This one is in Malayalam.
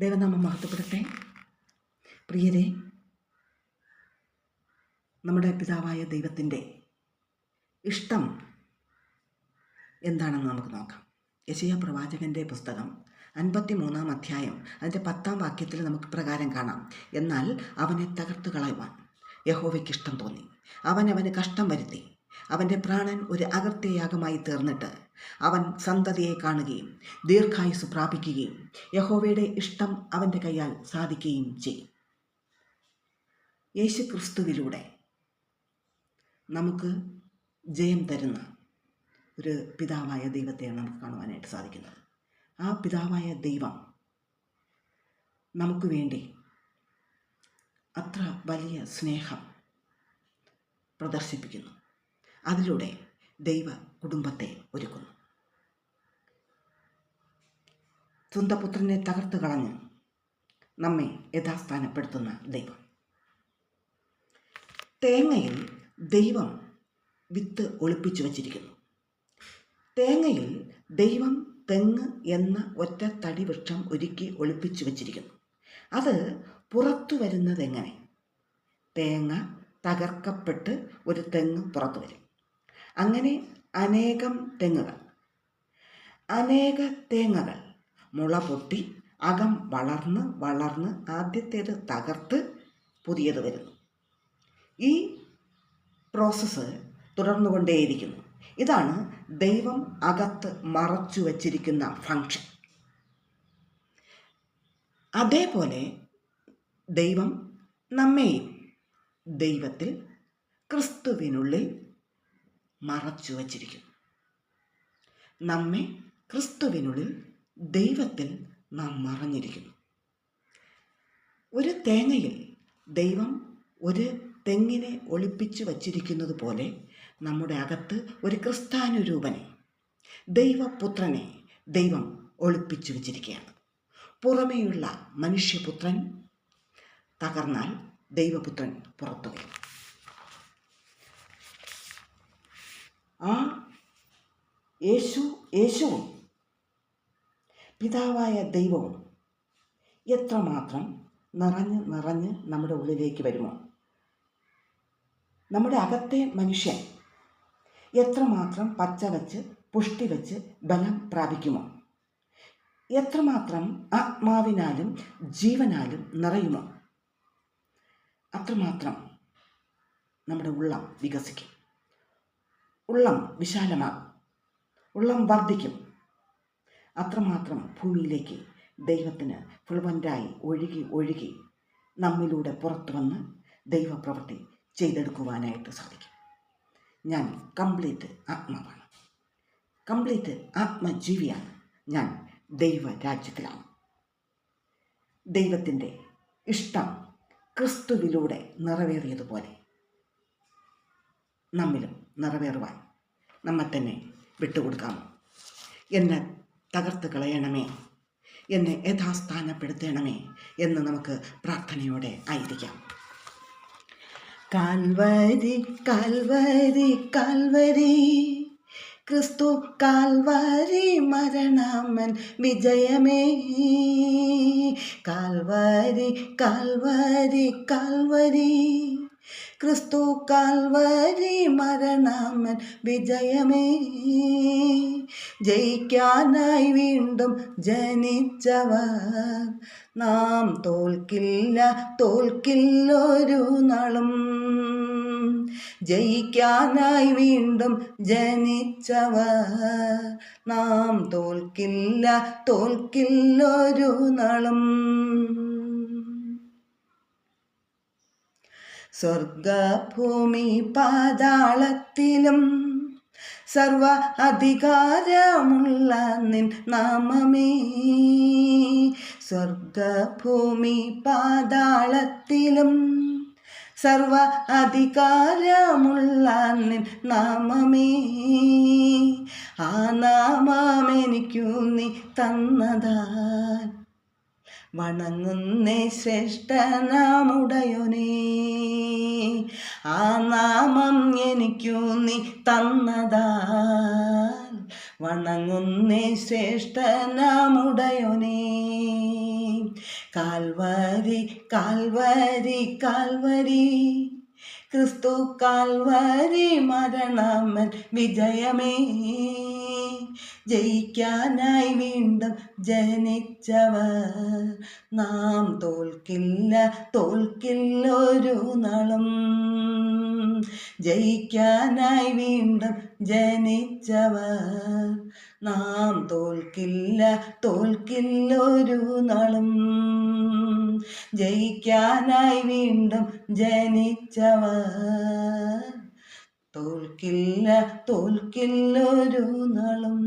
ദൈവനാമം മഹത്വപ്പെടട്ടെ പ്രിയരെ നമ്മുടെ പിതാവായ ദൈവത്തിന്റെ ഇഷ്ടം എന്താണെന്ന് നമുക്ക് നോക്കാം. യശയ പ്രവാചകന്റെ പുസ്തകം അൻപത്തി മൂന്നാം അധ്യായം അതിന്റെ പത്താം വാക്യത്തിൽ നമുക്ക് പ്രകാരം കാണാം. എന്നാൽ അവനെ തകർത്ത് കളയുവാൻ യഹോവയ്ക്ക് ഇഷ്ടം തോന്നി. അവൻ കഷ്ടം വരുത്തി. അവന്റെ പ്രാണൻ ഒരു അകർത്യയാഗമായി തീർന്നിട്ട് അവൻ സന്തതിയെ കാണുകയും ദീർഘായുസ് പ്രാപിക്കുകയും യഹോവയുടെ ഇഷ്ടം അവന്റെ കൈയാൽ സാധിക്കുകയും ചെയ്യും. യേശു ക്രിസ്തുവിലൂടെ നമുക്ക് ജയം തരുന്ന ഒരു പിതാവായ ദൈവത്തെയാണ് നമുക്ക് കാണുവാനായിട്ട് സാധിക്കുന്നത്. ആ പിതാവായ ദൈവം നമുക്ക് വേണ്ടി അത്ര വലിയ സ്നേഹം പ്രദർശിപ്പിക്കുന്നു. അതിലൂടെ ദൈവ കുടുംബത്തെ ഒരുക്കുന്നു. സ്വന്തം പുത്രനെ തകർത്ത് കളഞ്ഞ് നമ്മെ യഥാസ്ഥാനപ്പെടുത്തുന്ന ദൈവം. തേങ്ങയിൽ ദൈവം വിത്ത് ഒളിപ്പിച്ചു വച്ചിരിക്കുന്നു. തേങ്ങയിൽ ദൈവം തെങ്ങ് എന്ന ഒറ്റ തടി വൃക്ഷം ഒരുക്കി ഒളിപ്പിച്ചു വച്ചിരിക്കുന്നു. അത് പുറത്തു വരുന്നതെങ്ങനെ തേങ്ങ തകർക്കപ്പെട്ട് ഒരു തെങ്ങ് പുറത്തു വരും. അങ്ങനെ അനേകം തെങ്ങുകൾ. അനേക തേങ്ങകൾ മുള പൊട്ടി അകം വളർന്ന് വളർന്ന് ആദ്യത്തേത് തകർത്ത് പുതിയത് വരുന്നു. ഈ പ്രോസസ്സ് തുടർന്നുകൊണ്ടേയിരിക്കുന്നു. ഇതാണ് ദൈവം അകത്ത് മറച്ചു വച്ചിരിക്കുന്ന ഫങ്ഷൻ അതേപോലെ ദൈവം നമ്മെയും ദൈവത്തിൽ ക്രിസ്തുവിനുള്ളിൽ മറച്ചു വച്ചിരിക്കുന്നു. നമ്മെ ക്രിസ്തുവിനുള്ളിൽ ദൈവത്തിൽ നാം മറഞ്ഞിരിക്കുന്നു. ഒരു തേങ്ങയിൽ ദൈവം ഒരു തെങ്ങിനെ ഒളിപ്പിച്ചു വച്ചിരിക്കുന്നത് പോലെ നമ്മുടെ അകത്ത് ഒരു ക്രിസ്താനുരൂപനെ ദൈവപുത്രനെ ദൈവം ഒളിപ്പിച്ചു വച്ചിരിക്കുകയാണ്. പുറമേയുള്ള മനുഷ്യപുത്രൻ തകർന്നാൽ ദൈവപുത്രൻ പുറത്തു വരും ആ? യേശു യേശുവും പിതാവായ ദൈവവും എത്രമാത്രം നിറഞ്ഞ് നിറഞ്ഞ് നമ്മുടെ ഉള്ളിലേക്ക് വരുമോ? നമ്മുടെ അകത്തെ മനുഷ്യൻ എത്രമാത്രം പച്ച വച്ച് പുഷ്ടി വച്ച് ബലം പ്രാപിക്കുമോ? എത്രമാത്രം ആത്മാവിനാലും ജീവനാലും നിറയുമോ? അത്രമാത്രം നമ്മുടെ ഉള്ളം വികസിക്കും. ഉള്ളം വിശാലമാകും. ഉള്ളം വർദ്ധിക്കും. അത്രമാത്രം ഭൂമിയിലേക്ക് ദൈവത്തിന് ഫുൾവന്റായി ഒഴുകി ഒഴുകി നമ്മിലൂടെ പുറത്തു വന്ന് ദൈവപ്രവൃത്തി ചെയ്തെടുക്കുവാനായിട്ട് സാധിക്കും. ഞാൻ കംപ്ലീറ്റ് ആത്മാവാണ്. കംപ്ലീറ്റ് ആത്മജീവിയാണ് ഞാൻ ദൈവരാജ്യത്തിലാണ്. ദൈവത്തിന്റെ ഇഷ്ടം ക്രിസ്തുവിലൂടെ നിറവേറിയതുപോലെ നമ്മിലും നിറവേറുവാൻ നമ്മെ തന്നെ വിട്ടുകൊടുക്കാമോ എന്നെ തകർത്ത് കളയണമേ. എന്നെ യഥാസ്ഥാനപ്പെടുത്തണമേ എന്ന് നമുക്ക് പ്രാർത്ഥനയോടെ ആയിരിക്കാം. കാൽവരി കാൽവരി കാൽവരി ക്രിസ്തു കാൽവരി മരണമൻ വിജയമേ. കാൽവരി കാൽവരി കാൽവരി ക്രിസ്തു കാൽവരി മരണമൻ വിജയമേ. ജയിക്കാനായി വീണ്ടും ജനിച്ചവർ നാം തോൽക്കില്ല തോൽക്കില്ലൊരു നാളും. ജയിക്കാനായി വീണ്ടും ജനിച്ചവർ നാം തോൽക്കില്ല തോൽക്കില്ലൊരു നാളും. സ്വർഗഭൂമി പാതാളത്തിലും സർവ അധികാരമുള്ള നിൻ നാമമേ. സ്വർഗഭൂമി പാതാളത്തിലും സർവ അധികാരമുള്ള നിൻ നാമമേ. ആ നാമം എനിക്കു നീ തന്നതാൻ വണങ്ങുന്നേ ശ്രേഷ്ഠ നാമുടയോനേ. ആ നാമം എനിക്കു നീ തന്നതാ വണങ്ങുന്നേ ശ്രേഷ്ഠ നാമുടയോനേ. കാൽവരി കാൽവരി കാൽവരി ക്രിസ്തു കാൽവരി മരണമൻ വിജയമേ. ജയിക്കാനായി വീണ്ടും ജനിച്ചവർ. നാം തോൽക്കില്ല തോൽക്കില്ല ഒരു നാളും. ജയിക്കാനായി വീണ്ടും ജനിച്ചവർ. നാം തോൽക്കില്ല തോൽക്കില്ല ഒരു നാളും. ജയിക്കാനായി വീണ്ടും ജനിച്ചവർ. തോൽക്കില്ല തോൽക്കില്ലൊരു നളും.